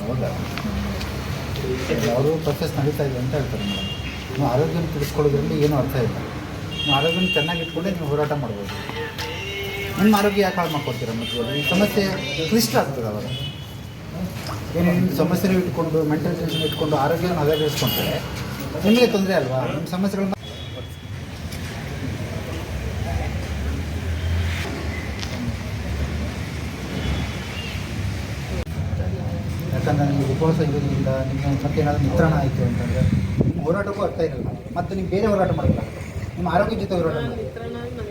ಹೌದಾ? ಅವರು ಪ್ರೊಸೆಸ್ ನಡೀತಾ ಇದೆ ಅಂತ ಹೇಳ್ತಾರೆ ಮೇಡಮ್. ನೀವು ಆರೋಗ್ಯನ ತಿಳಿಸ್ಕೊಳ್ಳೋದ್ರಲ್ಲಿ ಏನೂ ಅರ್ಥ ಇಲ್ಲ. ನೀವು ಆರೋಗ್ಯನ ಚೆನ್ನಾಗಿ ಇಟ್ಕೊಂಡೆ ನೀವು ಹೋರಾಟ ಮಾಡ್ಬೋದು. ನಿಮ್ಮ ಆರೋಗ್ಯ ಯಾಕೆ ಹಾಳು ಮಾಡ್ಕೊಡ್ತೀರ ಮಧ್ಯದಲ್ಲಿ ಈ ಸಮಸ್ಯೆ ಕ್ಲಿಷ್ಟ ಆಗ್ತದೆ ಅವಾಗ. ನಿಮ್ಮ ಸಮಸ್ಯೆನೂ ಇಟ್ಕೊಂಡು ಮೆಂಟಲ್ ಟೆನ್ಷನ್ ಇಟ್ಕೊಂಡು ಆರೋಗ್ಯವನ್ನು ಹದಗೆಡಿಸ್ಕೊಂಡ್ರೆ ನಿಮಗೆ ತೊಂದರೆ ಅಲ್ವಾ? ನಿಮ್ಮ ಸಮಸ್ಯೆಗಳನ್ನ ನಿಮಗೆ ಉಪವಾಸ ಇರೋದ್ರಿಂದ ನಿಮ್ಮ ಮತ್ತೇನಾದರೂ ನಿತ್ರಣ ಆಯಿತು ಅಂತಂದರೆ ನಿಮ್ಮ ಹೋರಾಟಕ್ಕೂ ಅರ್ಥ ಇರಲ್ಲ. ಮತ್ತು ನೀವು ಬೇರೆ ಹೋರಾಟ ಮಾಡಲ್ಲ. ನಿಮ್ಮ ಆರೋಗ್ಯ ಜೊತೆ ಹೋರಾಟ ನಾನು ಮಾಡಿ ಮಿತ್ರನಾಗಿ ನಾನು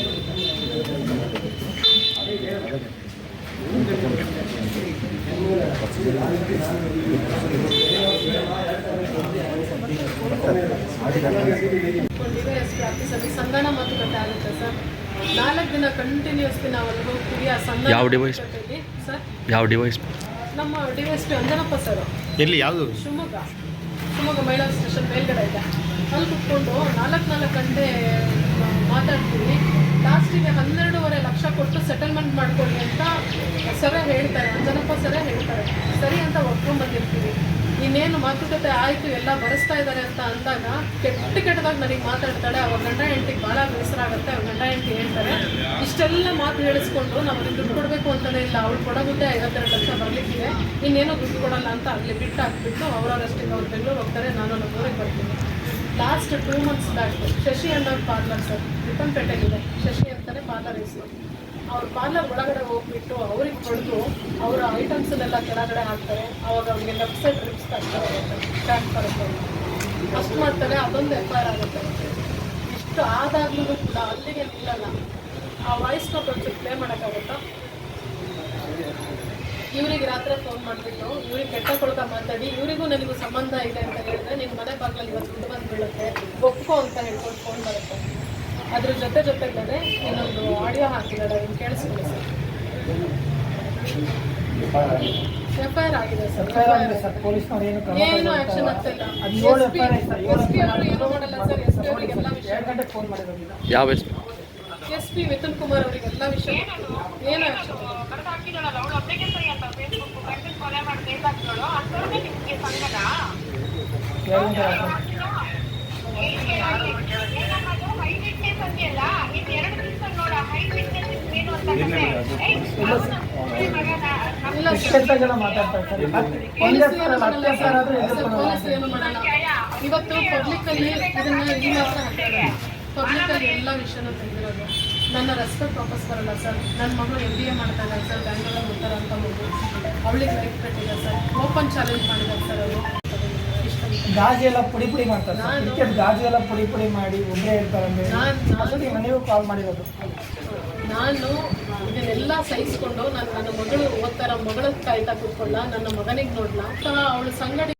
ಸಂಧಾನ ಮಾತುಕತೆ ಆಗುತ್ತೆ ಸರ್ ನಾಲ್ಕು ದಿನ ಕಂಟಿನ್ಯೂಸ್ಲಿ ನಾವು ಅಲ್ಲಿ ಹೋಗ್ತೀವಿ. ಆ ಸಂಧಾನ ಯಾವ ಡಿವೈಸ್ ಸರ್ ಯಾವ ಡಿವೈಸ್ ನಮ್ಮ device S P Anjanappa sir ಎಲ್ಲಿ ಯಾವುದು? ಶಿವಮೊಗ್ಗ. ಶಿವಮೊಗ್ಗ ಮಹಿಳಾ ಸ್ಟೇಷನ್ ಮೇಲ್ಗಡೆ ಇದೆ. ಅಲ್ಲಿ ಕುತ್ಕೊಂಡು ನಾಲ್ಕು ನಾಲ್ಕು ಗಂಟೆ ಮಾತಾಡ್ತೀವಿ. ಲಾಸ್ಟಿಗೆ ಹನ್ನೆರಡೂವರೆ ಲಕ್ಷ ಕೊಟ್ಟು ಸೆಟಲ್ಮೆಂಟ್ ಮಾಡ್ಕೊಳ್ಳಿ ಅಂತ ಸರ ಹೇಳ್ತಾರೆ. ಅಂಜನಪ್ಪ ಸರ ಹೇಳ್ತಾರೆ. ಸರಿ ಅಂತ ಒಪ್ಕೊಂಡ್ಬಂದಿರ್ತೀವಿ ಇನ್ನೇನು ಮಾತುಕತೆ ಆಯಿತು, ಎಲ್ಲ ಬರೆಸ್ತಾ ಇದ್ದಾರೆ ಅಂತ ಅಂದಾಗ ಕೆಟ್ಟ ಕೆಟ್ಟದಾಗ ನನಗೆ ಮಾತಾಡ್ತಾಳೆ. ಅವ್ರ ಗಂಡ ಹೆಂಡತಿಗೆ ಭಾಳ ಬೇಸರ ಆಗುತ್ತೆ ಅವ್ರ ಗಂಡ ಹೆಂಡತಿ ಹೇಳ್ತಾರೆ. ಇಷ್ಟೆಲ್ಲ ಮಾತು ಹೇಳಿಸ್ಕೊಂಡು ನಾವು ಅದಕ್ಕೆ ದುಡ್ಡು ಕೊಡಬೇಕು ಅಂತಲೇ ಇಲ್ಲ, ಅವ್ಳು ಕೊಡೋಗುತ್ತೆ ಐವತ್ತೆರಡು ಲಕ್ಷ ಬರಲಿಕ್ಕಿದೆ, ಇನ್ನೇನು ದುಡ್ಡು ಕೊಡಲ್ಲ ಅಂತ ಅಲ್ಲಿ ಬಿಟ್ಟು ಹಾಕ್ಬಿಟ್ಟು ಅವರವರಷ್ಟಿಗೆ ಅವ್ರು ಬೆಂಗಳೂರು ಹೋಗ್ತಾರೆ, ನಾನು ನಮ್ಮೂರಿಗೆ ಬರ್ತೀನಿ. Last two months back Shashi ಅನ್ನೋರು ಪಾರ್ಲರ್ ಸರ್ ರಿಪ್ಪನ್ಪೇಟೆಗಿದೆ ಶಶಿ ಅಂತಾನೆ ಪಾರ್ಲರ್ ಹೆಸರು. ಅವ್ರ ಪಾರ್ಲರ್ ಒಳಗಡೆ ಹೋಗ್ಬಿಟ್ಟು ಅವ್ರಿಗೆ ಹೊಡೆದು ಅವರ ಐಟಮ್ಸನ್ನೆಲ್ಲ ಕೆಳಗಡೆ ಹಾಕ್ತಾರೆ. ಅವಾಗ ಅವ್ರಿಗೆ left side reefs transfer first ಬರುತ್ತೆ ಅಷ್ಟು ಮಾಡ್ತಾರೆ ಅದೊಂದು ಎಫ್ ಐ ಆಗುತ್ತೆ. ಇಷ್ಟು ಆದಾಗ್ಲೂ ಕೂಡ ಅಲ್ಲಿಗೆ ನಿಲ್ಲಲ್ಲ. ಆ ವಾಯ್ಸ್ನ కొంచెం ಪ್ಲೇ ಮಾಡೋಕ್ಕಾಗುತ್ತಾ? ಇವ್ರಿಗೆ ರಾತ್ರಿ ಫೋನ್ ಮಾಡಿಬಿಟ್ಟು, ಇವ್ರಿಗೆ ಕೆಟ್ಟ ಕೊಡ್ಕ ಮಾತಾಡಿ, ಇವರಿಗೂ ನನಗೂ ಸಂಬಂಧ ಇದೆ ಅಂತ ಹೇಳಿದ್ರೆ ನಿಮ್ಮ ಮನೆ ಬಾಗಿಲಲ್ಲಿ ಇವತ್ತು ಬಂದು ಬೀಳುತ್ತೆ ಒಪ್ಕೋ ಅಂತ ಹೇಳ್ಕೊಂಡು ಫೋನ್ ಬರುತ್ತೆ. ಅದ್ರ ಜೊತೆ ಜೊತೆಗಡೆ ಇನ್ನೊಂದು ಆಡಿಯೋ ಹಾಕಿದ್ದಾರೆ ಅದನ್ನು ಕೇಳಿಸ್ಕೊಳ್ಳಿ ಸರ್. ಎಫ್ ಐ ಆರ್ ಆಗಿದೆ ಸರ್. ಏನು ಆಗ್ತಿಲ್ಲ. ಎಸ್ ಪಿ ಎಸ್ ಪಿ ಅವರು ಏನು ಮಾಡಲ್ಲ ಸರ್ ಎಸ್ ಪಿ ಅವರಿಗೆಲ್ಲ ವಿಷಯ. ಯಾವ ಹೆಸರು ಎಸ್ ಪಿ? ಮಿಥುನ್ ಕುಮಾರ್ ಅವರಿಗೆ ಎಲ್ಲ ವಿಷಯ. ಏನು ಸಂಗಡ ಹೈ ವಿಟ್ನೆಸ್ ಎರಡು ದಿವಸ ನೋಡ ಹೈ ವಿಟ್ನೆಸ್ ಏನು ಅಂತ ಮಾಡೋಣ ಇವತ್ತು ಪಬ್ಲಿಕ್ ಅಲ್ಲಿ ಇದನ್ನ ಈ ಮಾತ್ರ ಹಾಕಿದ್ದಾರೆ ಪಬ್ಲಿಕ್ ಅಲ್ಲಿ ಎಲ್ಲ ವಿಷಯನೂ ತೆಗೆದಿರೋದು. ನನ್ನ ರೆಸ್ಪೆಕ್ಟ್ ವಾಪಸ್ ಬರಲ್ಲ ಸರ್. ನನ್ನ ಮಗಳು ಎಂ ಬಿ ಎ ಮಾಡ್ತಾ ಇದ್ದಾರೆ ಸರ್. ಬ್ಯಾಂಗ್ಳೂರಲ್ಲಿ ಉತ್ತರ ಅಂತ ಮಗು ಅವಳಿಗೆ ಲೈಫ್ ಕಟ್ಟಿದೆ ಸರ್. ಓಪನ್ ಚಾಲೆಂಜ್ ಮಾಡಿದ್ದಾರೆ ಸರ್ ಅವರು. ಗಾಜು ಎಲ್ಲ ಪುಡಿ ಪುಡಿ ಮಾಡ್ತಾರೆ ಕ್ರಿಕೆಟ್ ಗಾಜು ಎಲ್ಲ ಪುಡಿ ಪುಡಿ ಮಾಡಿ ಒಬ್ಬರೇ ಇರ್ತಾರೆ ಅಂದ್ರೆ ಕಾಲ್ ಮಾಡಿರೋದು. ನಾನು ಇದನ್ನೆಲ್ಲ ಸಹಿಸ್ಕೊಂಡು ನಾನು ನನ್ನ ಮಗಳು ಓದ್ತಾರ ಮಗಳ ಕಾಯ್ತಾ ಕೂತ್ಕೊಳ್ಳ ನನ್ನ ಮಗನಿಗೆ ನೋಡ್ಲಾ? ಅವಳು ಸಂಗಡಿ